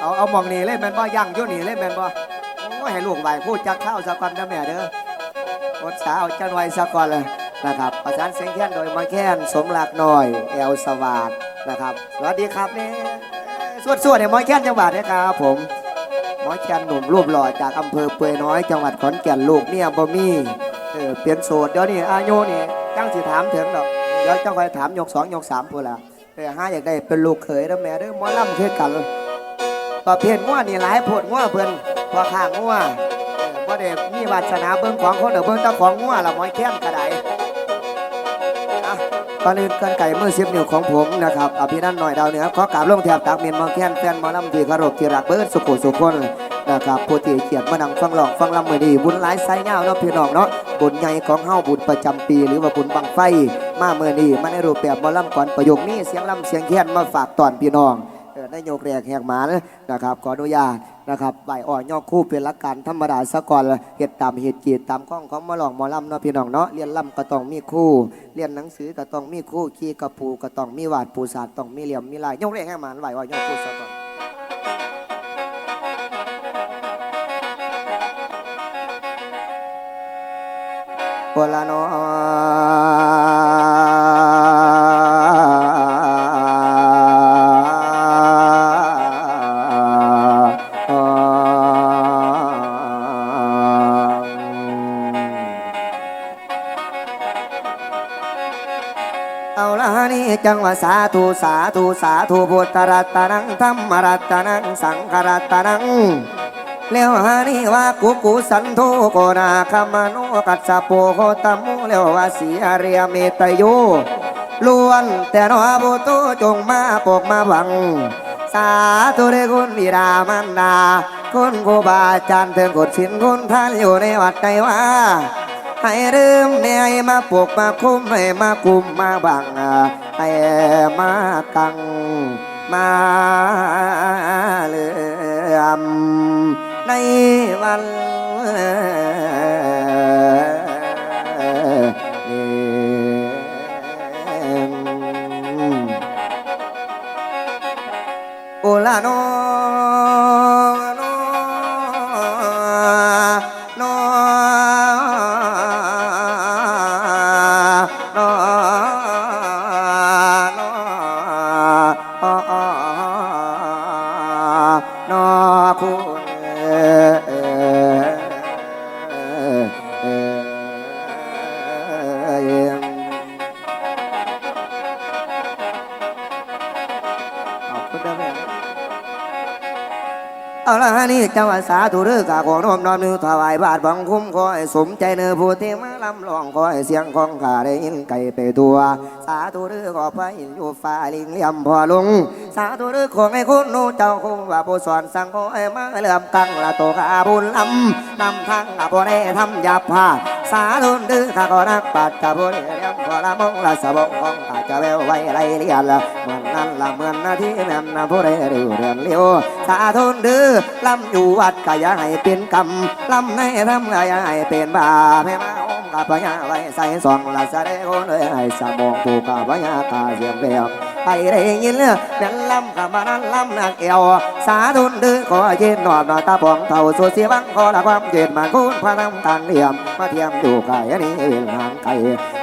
เอาเอาหมองนี่เล่นแมนบ่ย่างยุ่นี่เล่นแมนบ่โอ้ให้ลูกไหวพูดจักข้าวสะก่อนนะแม่เด้ออดสาวจันไว้สะก่อนเลยนะครับประสานเสียงแค้นโดยมาแค้นสมหลักหน่อยแอลสวาดนะครับสวัสดีครับนี่สวดสวดเนี่ยมอยแค้นจังหวัดนะครับผมมอยแค้นหนุ่มรูปหล่อจากอำเภอเปื่อยน้อยจังหวัดขอนแก่นลูกเนี่ยบ่มีเออเปลี่ยนโสดเดี๋ยวนี้อายุนี่จังสิถามถึงดอกเดี๋ยวจังคอยถามยกสองยกสามพูดละเออห้าอยากได้เป็นลูกเขยแล้วแม่เด้อมอลำเคือกันเลย ประเภทงัวนี่หลายโพดงัวเพิ่นพอข้างงัวเออบ่ได้มีวาสนาเบิ่งของคนเด้อเบิ่งต่ของงัวละมอยแค้นก็ได้อะก่อนอื่นกันไก่มือสิบนิ้วของผมนะครับอภินันท์หน่อยดาวเหนือขอกราบลงแถบตักเมียนมอแค้นแฟนมอลำที่เคารพที่รักเบิดสุขุสุขคนนะครับผู้ที่เกียรติมานังฟังหลอกฟังลำมือดีบุญหลายไซเงาเนาะพี่น้องเนาะบุญใหญ่ของเฮาบุญประจำปี หรือว่าบุญบังไฟ มาเมื่อนี้มาในรูปแบบมอลำก่อนประโยคนี้เสียงลำเสียงแค้นมาฝากตอนพี่น้อง ได้โยกแรกแหกหมานนะครับขออนุญาตนะครับไหวอ่อนยอกคู่เป็นหลักการธรรมดาสะก่อนเหตุตามเหตุกีดตามข้องของมาหลองมอลำเนาะพี่น้องเนาะเรียนลำก็ต้องมีคู่เรียนหนังสือก็ต้องมีคู่ขี่กระปูก็ต้องมีวาดปูศาสตร์ต้องมีเหลี่ยมมีลายโยกแรกแหกหมานไหวอ่อนยอกคู่สะก่อนปวลาโน จังว่าสาธุสาธุสาธุพุทธรัตนังธรรมรัตนังสังฆรัตนังเลี้ยวหานี่ว่ากุกุสันโทโกนาคมานุกัสสะโปโคตมุเลี้ยวว่าสีอาเรียเมตโยล้วนแต่นอบุตุจงมาปกมาบัง สาธุเดคุณบิดามันดาคุณครูบาอาจารย์เถิงกดสินคุณท่านอยู่ในวัดใจว่า ให้ลืมเนี่ยมาปกมาคุ้มให้มาคุมมาบังให้มากังมาเลื่อมในวันโอลาโน นี่เจ้าอาสาธุเรือกาของน้อมน้อมนึกถวายบาทบังคุ้มขอให้สมใจเนื้อผู้ที่มาลำลองขอให้เสียงของข้าได้ยินไก่ไปตัว สาธุเรือขอพระอินทร์อยู่ฟ้าลิงเลี่ยมพอลง สาธุเรือของให้คุณนูเจ้าคงว่าผู้สอนสั่งขอให้มาเลื่อมกังละโตกาบุญลำนำทางอาบ่ได้ทำยาบพาสาธุเรือข้าก็นักปัดกับผู้ได้เลี้ยงพอละมองละสะบงของ ข้าจะแววไว้ไรเรียนละเหมือนนั้นละเหมือนนาที่แม่นนะผู้ใดเรียวเรียนเลี้ยวสาธุนดื้อลำอยู่วัดกะอย่าให้เป็นกรรมลำในทำก็อย่าให้เป็นบาปให้มาอมกับพญาไว้ใส่ซองละสะเดคนเลยให้สมองผูกกับพญากาเสียมเรียบ ไปได้ยินเรื่องนั้นลำกับมานั้นลำนักเอวสาธุนดื้อขอเย็นหนอบหน้าตาปองเท่าสุดเสียบังขอละความเย็นมาคุณพระน้ำต่างเหลี่ยมมาเทียมอยู่ไก่นี้เวลหางไก่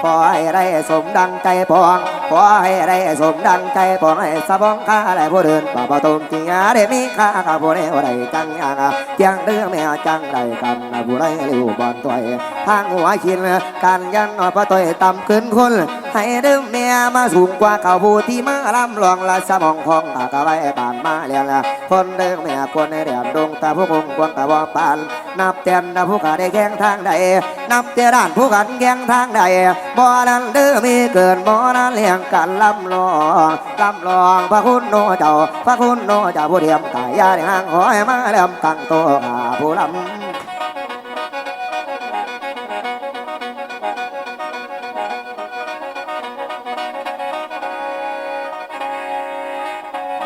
ขอให้ได้สมดังใจปองขอให้ได้สมดังใจปองให้สะบองข้าและผู้เดินป่าประตูจริงอาเดมีข้ากับผู้ใดผู้ใดจังยางจียงเดือแม่จังไรกันผู้ใดลิวบอลตัวทางหัวขินการยันนอพระตัวต่ำขึ้นคน ให้เดิมแม่มาสูงกว่าเขาผู้ที่มาลำลองละสมองของตากะไว้ปานมาเรียนละคนเดิมแม่คนในเรียนดงตาผู้คงควงตาบ่ปาน นับเตียนนะผู้ขาได้แข่งทางใดนับเตียด้านผู้กันแข่งทางใดบ่อนั้นเด้อมีเกินบ่อนั้นเลี้ยงกันลำลองลำลองพระคุณโนเจ้าพระคุณโนเจ้าผู้เดียมกายยาได้ห่างขอให้มาเลี่ยมตั้งโตหาผู้ลำ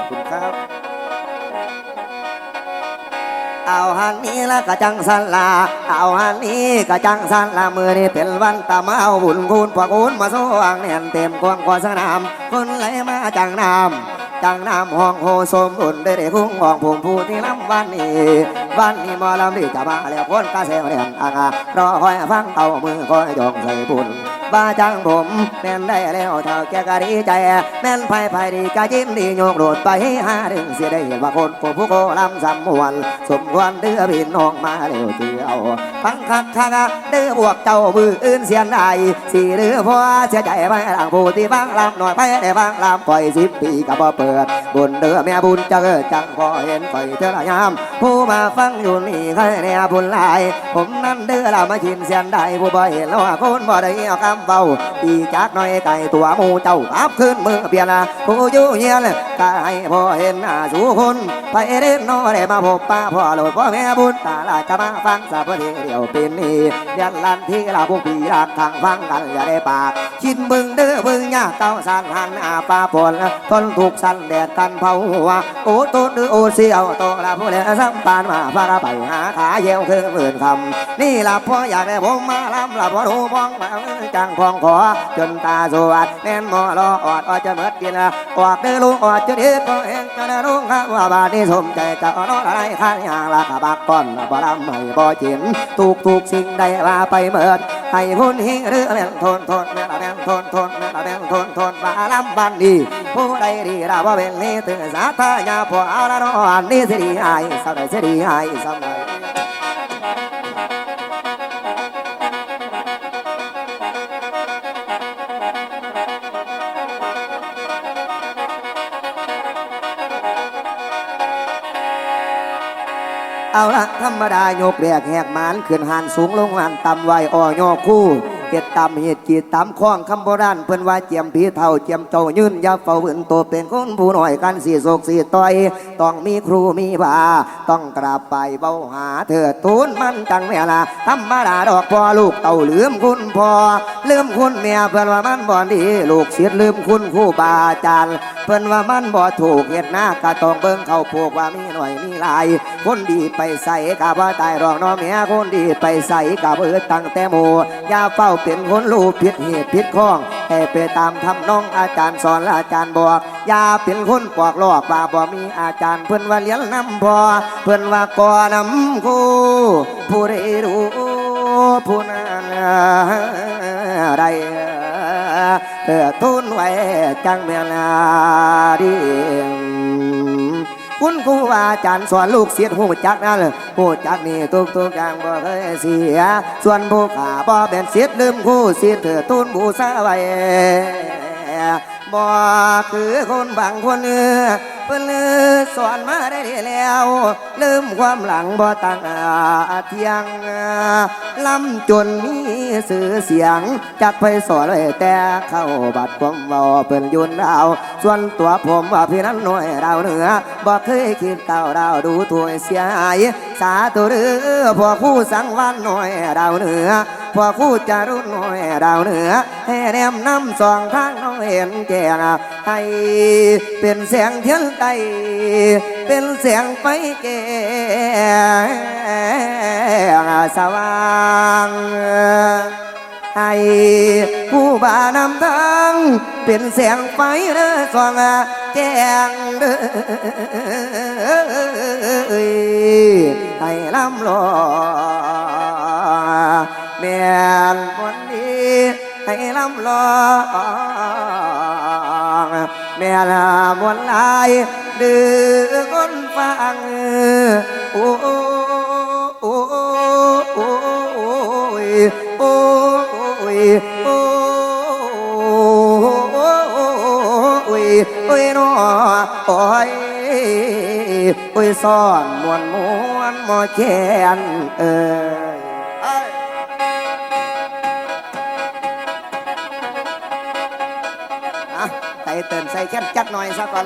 คุณครับเอาหันนี้ละกะจังสันลา เอาหันนี้กะจังสันลา มือนี่เป็นวันตะมาเอาบุญคุณพระคุณมาสว่างเนียนเต็มกว้างกว่าสนาม คนไหลมาจังน้ำจังน้ำห้องโฮสมบุญได้ได้คุ้งของผมผู้ที่ลำวันนี้ วันนี้มอลำดีจะมาแล้วพ้นกระแสเรียนอาการอคอยฟังเต่ามือคอยยองใส่บุญ บ้าจังผมแม่นได้แล้วเท่าแกก็ดีใจ แม่นไพ่ไพ่ดีก็ยิ้มดีโยกโดดไปหาดึงเสียได้เห็นว่าคนผู้ผู้โคลำสำมวนสมควรเดือพี่น้องมาเร็วเจียวฟังคักคักเดือบวกเจ้ามืออื่นเสียนได้สีเรือพอเสียใจไปหลังผู้ที่ฟังลำหน่อยไปได้ฟังลำปล่อยสิบปีก็บ่เปิด บุญเดือแม่บุญจะเกิดจังพอเห็นปล่อยเธอละยาม ผู้มาฟังอยู่นี่ใครเนี่ยบุญหลาย ผมนั่นเดือละมาชินเสียนได้ผู้บ่เห็นแล้วว่าคนบ่ได้เอาคำเบาอีจากน้อยไก่ตัวมูเจ้าอับขึ้นมือเปลี่ยนละผู้อยู่เฮียนก็ให้พอเห็นหน้าสู่คนไปเด่นน้อได้มาพบป้าพ่อหลดพ่อแม่บุญตาลาจะมาฟังสัพเพเดียวเป็นนี่เดียนลันที่เราพวกพี่รักทางฟังกันอย่าได้ปากชินบึงเด้อบึงยากเก้าสันหันอาปาปนทนถูกสันแดดกันเผาหัวโอ้ต้นโอ้เสียวโตละผู้เลี้ยสัมปานมาพาราไปหาขาเยี่ยวคือหมื่นคำนี่ละพ่ออยากได้ผมมาลำละพ่อดูมองมาจังพองขอจนตาสวัดแน่นหมอรออดอจะเมิดกินละออกเด้อลุงอดจะเด็ดก็เองจะได้รู้ครับว่าบาดนี้สมใจจะเอนอะไรข้างอย่างละขบักก้อนบ่ลำไม่บ่จินถูกถูกสิ่งใดว่าไปเมิดให้พุ่นหิงหรือแม่นทนทนแม่ละแม่นทนทนแม่ละแม่นทนทนว่าลำบันดีผู้ใดดีเราว่าเป็นนี้ตื่นสาธายาพอเอาละนอนนี่สิดีหายสาวใดสิดีหายสาวใด เอาละธรรมดายกแรกแหกมานขึ้นหันสูงลงหันต่ำไว้อ่อยอคู่ เฮ็ดตำเฮ็ดจีตตำข้องคำโบราณเพิ่นว่าเจียมผีเท่าเจียมเจ้ายืนยาเฝ้าเบิ่นตัวเป็นคนผู้หน้อยกันสีโศกสีต่อย ต้องมีครูมีบาต้องกราบไปเบ้าหาเถิดตูนมันจังเวลาธรรมดาดอกพ่อลูกเต่าลืมคุณพ่อลืมคุณแม่เพิ่นว่ามันบ่ดีลูกเสียดลืมคุณครูบาอาจารย์เพิ่นว่ามันบ่ถูกเฮ็ดหน้าก็ต้องเบิ่งเข้าพวกว่ามีหน่อยมีหลาย คนดีไปใส่กะบ่าตายรอกน้อแม่คนดีไปใส่กะเบิดตั้งแต่หมู่อย่าเฝ้าเป็นคนรู้ผิดเหตุผิดข้องให้ไปตามทำน้องอาจารย์สอนอาจารย์บอกอย่าเป็นคนปอกลอกว่าบ่มีอาจารย์เพิ่อนว่าเลี้ยงน้ำพอเพิ่อนว่าก่อนำครูผู้ใดรู้ผู้นั้นได้เพื่อทุนไว้จังเมียนาดี คุณครูอาจารย์สอนลูกเสียดหูจักนั่นหูจักนี่ทุกทุกอย่างบ่เคยเสีย ส่วนผู้ขาบ่เป็นเสียดลืมครูเสียดเถือตุนบูซาไว้ บ่คือคนบางคนเออเพิ่นลือสอนมาได้ดีแล้ว ลืมความหลังบ่ตั้งอาเทียงลำจนมีสื่อเสียงจักไปสอนไว้แต่เข้าบัดความเบาเพิ่นยุนดาว ส่วนตัวผมว่าพี่นั้นหน่วยดาวเหนือบ่เคยคิดเต่าดาวดูถวยเสียหายสาธุเรือพอคู่สังวันหน่วยดาวเหนือ พอคู่จารุณหน่วยดาวเหนือให้แนมนำสองทางน้องเห็นแจ้งให้เป็นแสงเทียนใดเป็นแสงไฟแก่สว่างให้ผู้บานำทางเป็นแสงไฟเด้อส่องแจ้งเด้อให้ลำลอ แม่นคนดีให้ลำลอแม่นมวลลายดื้อคนฟังโอ้โอ้โอ้โอ้ยโอ้โอ้โอ้ยนอโอ้ยโอ้ยซ่อนมวนมวนมอแขนเอ้ย เตินใส่แค่นจักหน่อยซะก่อน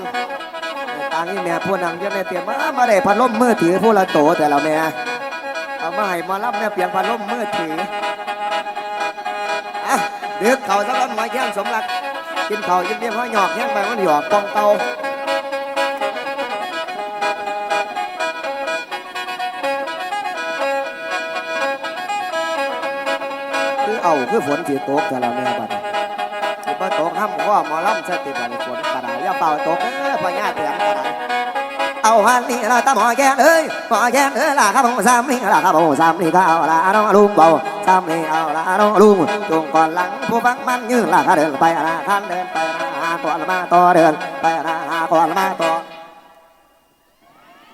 ตางนี้แม่พูดนังเยอะแม่เตรียมมามาได้พัดลมมือถือผู้ละโตแต่ละแม่เอามาให้มารับแม่เปลี่ยนพัดลมมือถืออะเดือกเขาสักวันหมายแข้งสมรักกินเขายิ้มเยี่ยมห้อยหยอกแห้งไปมันหยอกปองเตาคือเอาคือฝนสีตกแต่เราแม่บัด สิบ่ตกห้ำพ่อหมอลำสติบันฝนกระดาษอย่าเป่าตกเอ้ยพ่อญาเตียงกระดาษเอาฮันนี่ละตาหมอแกนเอ้ยหมอแกนเอ้ยล่ะครับผมสามนี่ล่ะครับผมสามนี่ก็เอาละน้องลุงเบาสามนี่เอาละน้องลุงจงก่อนหลังผู้ฟังมันยืนล่ะข้าเดินไปนะข้าเดินไปนะก่อนมาต่อเดินไปนะก่อนมาต่อ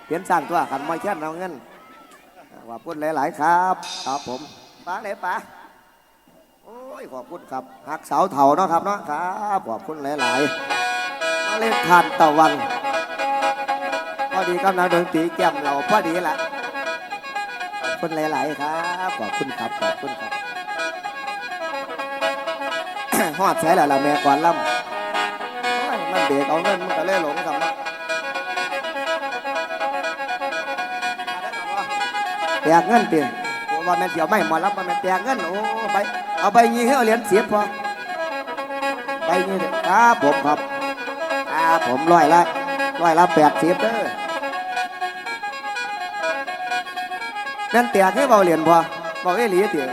เปลี่ยนสั่นตัวขันมอยแค่นเอาเงินว่าพูดหลายๆครับ ครับผมป้าไหนป้า ยขอบคุณครับหักเสาเถาเนาะครับเนาะครับขอบคุณหลายๆมาเล่นทานตะวันพอดีกำลังดนตรีแก้มเราพอดีละขอบคุณหลายๆครับขอบคุณครับขอบคุณครับฮอดใช้แล้วล่ะแม่ก่อนล่ำมันเบรกเอาเงินมันก็เลยหลงครับเนาะแตกเงินเปลี่ยน ว่าแม่เสียวไม่หมอรับว่าแม่แตกเงินโอ้ไปเอาไปยี่ให้เอาเหรียญเสียบพอไปยี่เด้ครับผมครับครับผมร้อยละร้อยละแปดสิบเด้อแม่นแตกให้เบาเหรียญพอบอกเอ้หลีเตี๋ย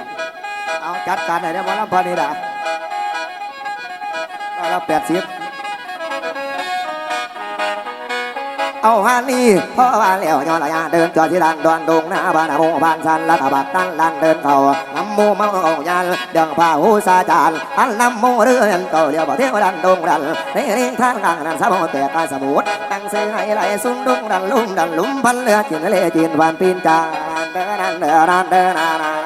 เอาจัดการไหนได้หมอรับพอนี่ด่าได้แล้วแปดสิบ เอาฮานี่พราะว่าแล้วย้อนระยะเดินจอดที่ดันดอนดงหน้าบ้านหมู่บ้านสันละกบัดตั้นลันเดินเขาน้ำมูมังเอายันเดืองผ้าหูสาจานอันน้ำมูเรือนเก่าเดียวบ่เที่ยวดันดงดันในนี้ทางกลางนั้นสะบแต่กายสมุดตั้งเสียให้ไหลสุนดงดันลุ่มดันลุ่มพันเรือจินเลจินวันปีนจางเดินนันเดินนันเดินนาน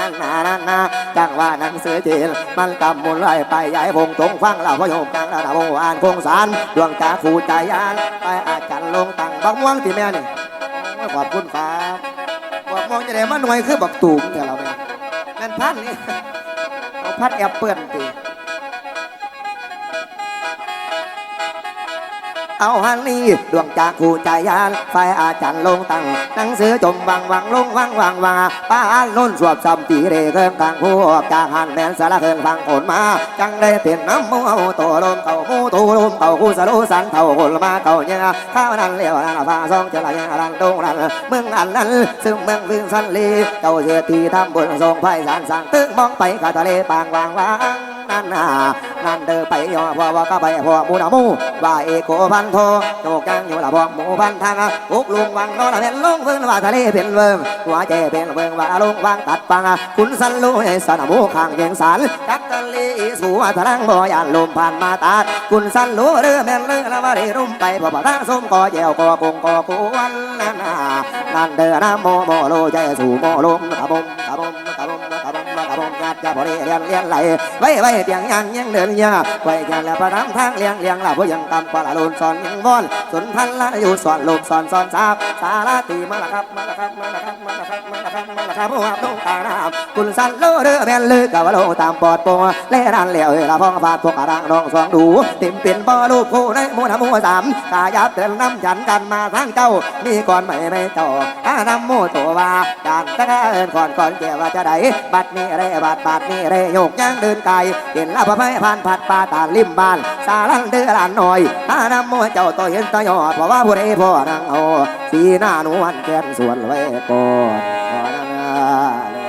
นานานานานาจังว่าหนังสือจีนมันกำมุนไลไปใหญ่พงตรงฟังเราพยมจังระดับวานคงสารดวงตาคู่ใจยานไปอาจารย์ลงตังบักม่วงที่แม่นี่ขอบคุณครับบักม่วงจะได้มาหน่วยคือบักตูมแต่เราเนี่ยนั่นพันนี่เอาพัดแอปเปิลตี เอาฮันนี่ดวงจากคู่ใจยานไฟอาจารย์ลงตั้งหนังสือจมวังวังลงวังวังวังป้านุ่นสวบซ้ำตีเรเกิงกลางผู้ออกจากหันแมนสารเคินฟังผลมา จังได้เปลี่ยนน้ำมูเอาโตลมเต่ามูตูลมเต่าคู่สรุสันเต่าคนมาเก่าเนี่ยข้าวนั้นเลี้ยวนั้นฟ้าซองเจริญรันดงรันเมืองอันนั้นซึ่งเมืองวิงสันลีเจ้าเสียทีทำบุญทรงไพศาลสั่งตึกมองไปกาทะเลปางวางวาง นั่นน่ะนั่นเดินไปย่อพอว่าก็ไปพอมูนามูว่าเอกโกพันโทโจกังอยู่ละพอหมูพันทางอุกลุงวังนอนเป็นลุงเพิ่งว่าทะเลเป็นเวิงหัวใจเป็นเวิงว่าลุงวังตัดปังคุณสันลูให้สนมูข้างเกียงสารกัตตลีสู่ทะลังบ่ยานลมผ่านมาตาดคุณสันลูเรือแม่นเรือละว่าได้รุ่มไปพอปะทางส้มกอแจวกอกงกอควนนั่นน่ะนั่นเดินน้ำโมโมโลใจสู่โมลมกะบมกะบมกะบมกะบม กะบมงัดจะบ่ได้เรียนเรียนไหลไว้ไว้เตียงยังยังเดินยาไว้กันแล้วประทังทางเลี้ยงเลี้ยงละผู้ยังตำปลาลุนสอนยังวอนสุนพันละอยู่สอนลูกสอนสอนสาบสาราตีมาละครับมาละครับมาละครับมาละครับมาละครับมาละครับผู้หับลงตาน้ำคุณสันโลเรือแม่นลือกะว่าโลตามปอดโปเล่รันเหลียวละพ้องฟาดพวกกระดังน้องสองดูติมเป็นบ่อลูกคู่ในมูนมูสามกายับเตือนน้ำฉันกันมาทางเจ้ามีก่อนไม่ไม่เจ้าถ้านำมูตัวว่าจานตะกะเอินก่อนก่อนแกว่าจะได้บัดนี้เรบาดบาดนี่เรโยกยังเดินไกลเห็นลาพะไพผ่านผัดปลาตาลิมบาน สาลันเดือลานหน่อยถ้านำมูเจ้าตัวเห็นตะยอดเพราะว่าผู้ใดพ่อนางโอสีหน้าหนวลแก้มส่วนไว้ก่อนขอนาง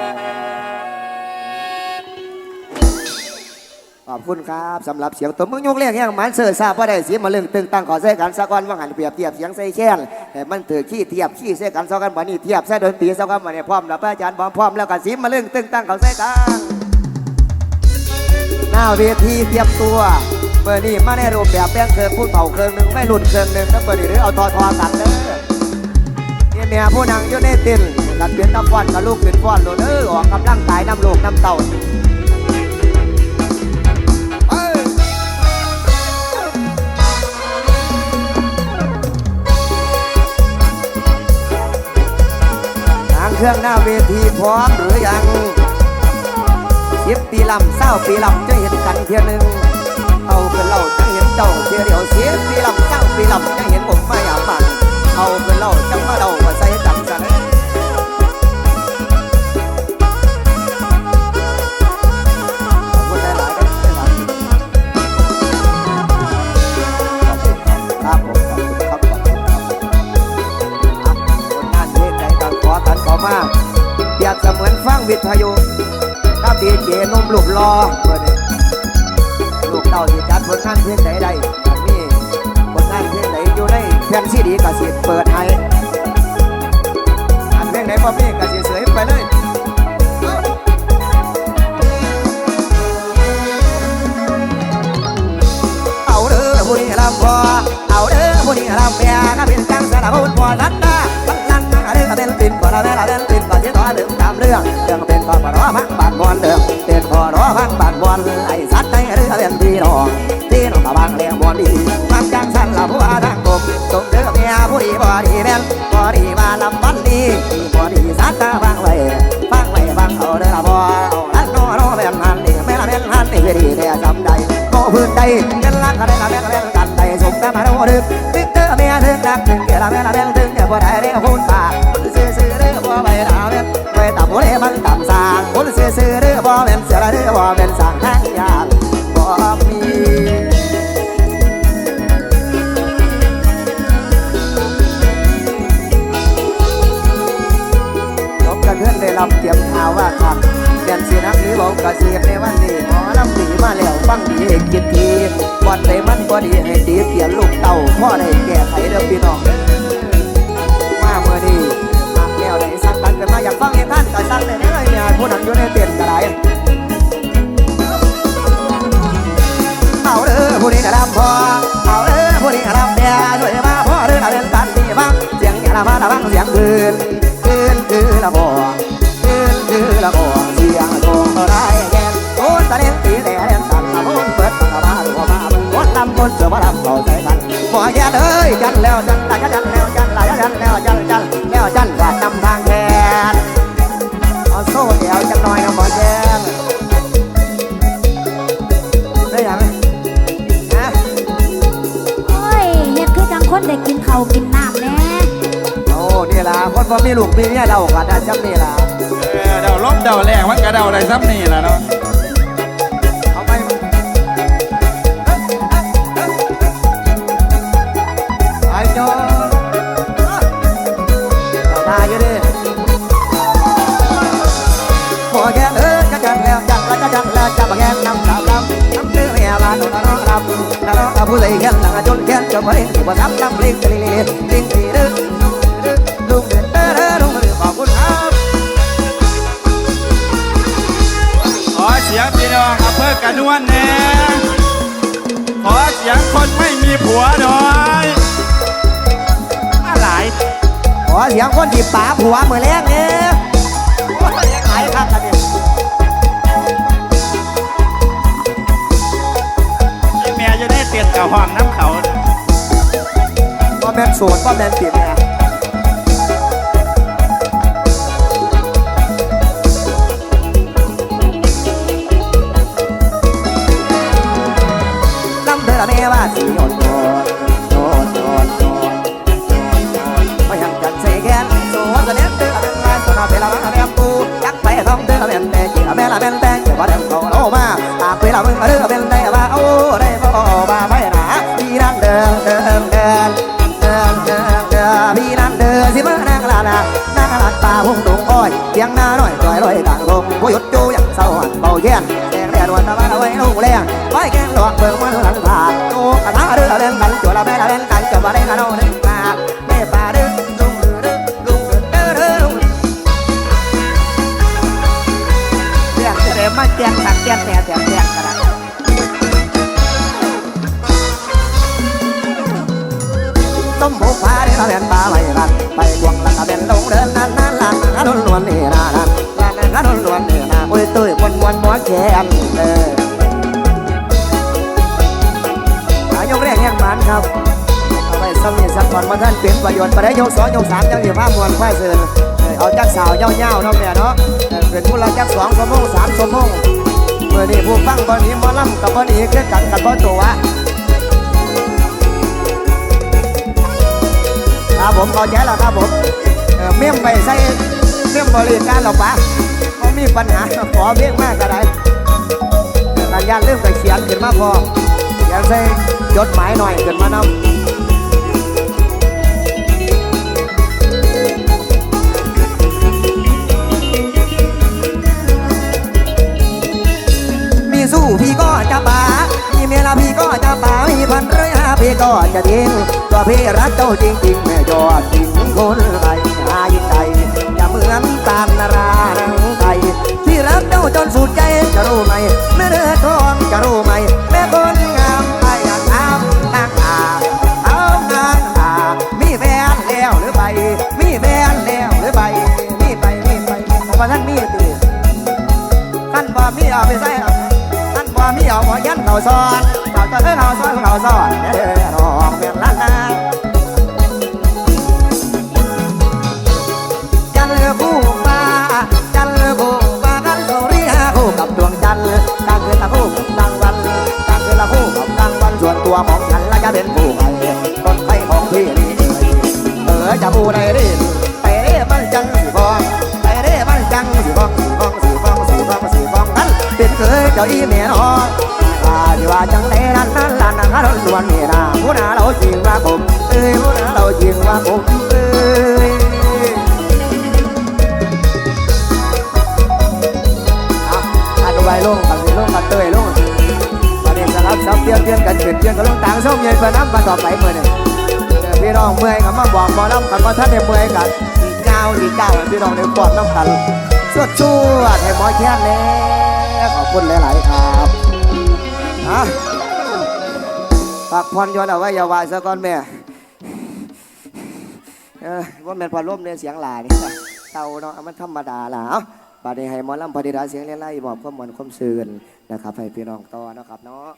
ขอบคุณครับสำหรับเสียงตัวมึงยกเรียกแห่งมันเสือทราบ่ได้เสียงมาเรื่องตึงตั้งขอเสกันสะกอนว่าหันเปรียบเทียบเสียงใส่แค้นแต่มันถือขี้เทียบขี้เสกันสะกันวันนี้เทียบใส่ดนตรีสะกันวันนี้พร้อมแล้วพระอาจารย์พร้อมพร้อมแล้วกันเสียมาเรื่องตึงตั้งขอเสกันหน้าเวทีเตรียมตัวเบอร์นี้มาในรูปแบบแบ่งเครื่องพูดเป่าเครื่องหนึ่งไม่หลุดเครื่องหนึ่งแล้วเบอร์นี้หรือเอาทอทอกันเด้อเนี่เมียผู้นางอยู่ในตินกันเปลี่ยนน้ำฟ้อนกับลูกเป็นฟ้อนโลดเด้อออกกำลังกายน้ำลูกน้ำเต่า เครื่องหน้าเวทีพร้อมหรือยังสิบปีลำเศร้าปีลำจะเห็นกันเทียหนึ่งเอาเป็นเราจะเห็นเจ้าเทียเดียวเสียปีลำเศร้าปีลำจะเห็นผมไม่อยากฟังเอาเป็นเราจังมาเรามาใส่ ฟังวิทยุครับดีเจนมลูกรอเพื่อนนี่ลูกเต่าที่จัดผลงานเพลงใดใดๆมีผลงานเพลงไหนอยู่ในแผ่นซีดีกสิเปิดให้อันเพลงไหนบ่มีกสิเสยไปเลยเอาเด้อผู้นี้ลำพอเอาเด้อผู้นี้ลำแม่ก็เป็นจังสารพัดพอนัดนะบังลันนะเด้อก็เป็นปิ่นพอละแม่ละเป็นปิ่นก่อนที่ต่อ เรื่องเรื่องเป็นพอพอรอพังบาดบอลเรื่องเป็นพอร้อพังบาดบอลไอ้สัตว์ในเรือเป็นที่รองที่น้องตะบังเลี้ยงบอลดีความจังสันละผู้อาทางกบตกเด้อเมียผู้ดีบอดีแม่นบอดีมาลำบันดีบอดีสัตว์ตาบังไว้ฟังไว้ฟังเอาเด้อบอเอาลันโนโนแม่นหันดีแม่ละแม่นหันดีเวดีแต่จำได้โอ้พื้นใดกันลักกันได้ เกียในวันนี้หมอลำดีมาแล้วฟังดีเอกินทีบอดได้มันบ่ดีให้ดีเปลี่ยนลูกเต่าพ่อได้แก้ไขเรื่องพี่น้อง นได้กินข้าวกินน้ำแน่โอ้นี่ล่ะคนบ่มีลูกมีเมียเดากันนะจำนี่ล่ะเออเดาล้มเดาแรงมันก็เดาได้ซ้ำนี่แหละเนาะ ผู้ใส่แค่หลังจนแค่จะมาเล่นว่าทำลำเล่นลิงลิงลิงลิงลิงลุงเดินเด้อเด้อลุงเดินขอบคุณครับขอเสียงพี่น้องอำเภอกระนวนแน่ขอเสียงคนไม่มีผัวหน่อยอะไรขอเสียงคนที่ป๋าผัวเมือแรกเนี่ย กับห้องน้ำเขา ว่าแมนโสดว่าแมนติดนะ ต้มบุกพาได้ละเป็นปลาไม่รันไปกวงแล้วก็เป็นลงเดินนั่นนั่นลันกระดุนนวลนี่นานั่นลันกระดุนนวลนี่นาอุ้ยตุ้ยมวนมวนหมอแขนเอออายกแรกแห่งมันครับเอาไว้สมีสักวันมาท่านเป็นประโยชน์ไประเดี๋ยกสองยกสามยังอยู่ภาพมวลควายเสือเอาจักสาวเย้าๆเนาะแม่เนาะเป็นผู้ละจักสองชั่วโมงสามชั่วโมงเมื่อนี้ผู้ฟังบอนี้หมอลำกับบอนี้เกิดกันกับบ่ตัว ครับผมเข้าใจแล้วครับผมเมี่ยมไปใส่เมี่ยมบริการหรอกปะเขามีปัญหาขอเพียงมากก็ได้การยานเรื่องไปเขียนขึ้นมาพอเขียนใส่จดหมายหน่อยขึ้นมานำมีสู้พี่ก็จะบา เมียละก็จะทิ้งตัวพี่รักเจ้าจริงๆแม่ยอดจริงคนไทยหายใจอย่เหมือนตามนารังไทยที่รักเจ้าจนสุดใจจะรู้ไหมแม่เดือดร้อนจะรู้ไหมแม่คนงามไอ้อยากงามนางอาเอางานอามีแฟนแล้วหรือไปมีแฟนแล้วหรือไปมีไปมีไปของพราะท่านมีตีท่านบ่มีเอาไปใส่ อาบ่ยันเขาซ้อนเขาจะเอ้เขาซ้อนเขาซ้อนเด้อน้องเป็นล้านนาจันทร์คู่ฟ้าจันทร์คู่ฟ้ากันสุริยาคู่กับดวงจันทร์กลางคืนละคู่กับกลางวันกลางคืนละคู่กับกลางวันส่วนตัวของฉันละจะเป็นผู้ใครคนไข้ของพี่นี่เออจะผู้ใดรีบไปเร่บ้านจังสีฟองไปเร่บ้านจังสีฟองสีฟองสีฟองสีฟองสีฟองกันเป็นเคยเจ้าอีเมียน้อง จังไรนั้นนั้นลานนั้นนั้นล้วนเมียนาผู้นาเราจริงว่าผมเอ้ยผู้นาเราจริงว่าผมเอ้ยอะอาดูใบลงกันสิลงกันเตยลงประเด็นสลับซับเตี้ยเตี้ยกันเปลี่ยนเตี้ยกันลงต่างส้มเย็นเพื่อน้ำมาต่อไปเมื่อนี่เจอพี่น้องเมื่อยกับมาบอกบอลำกันว่าท่านได้เมื่อยกันสีเจ้าสีเจ้าพี่น้องได้ปลอดน้ำกันสวดชั่วให้หมอแค้นแล้วขอบคุณหลาย ๆ ครับะปักพรยนเอาไว้อย่าวายซะก่อนแม่เออว่าแม่นพอร่มเนี่ยเสียงหลานี่เต่าเนาะมันธรรมดาล่ะเอ้าบาดนี้ให้หมอลำพอดีราเสียงเล่ไล่บอกข้อมูลความซื่นนะครับให้พี่น้องต่อนะครับเนาะ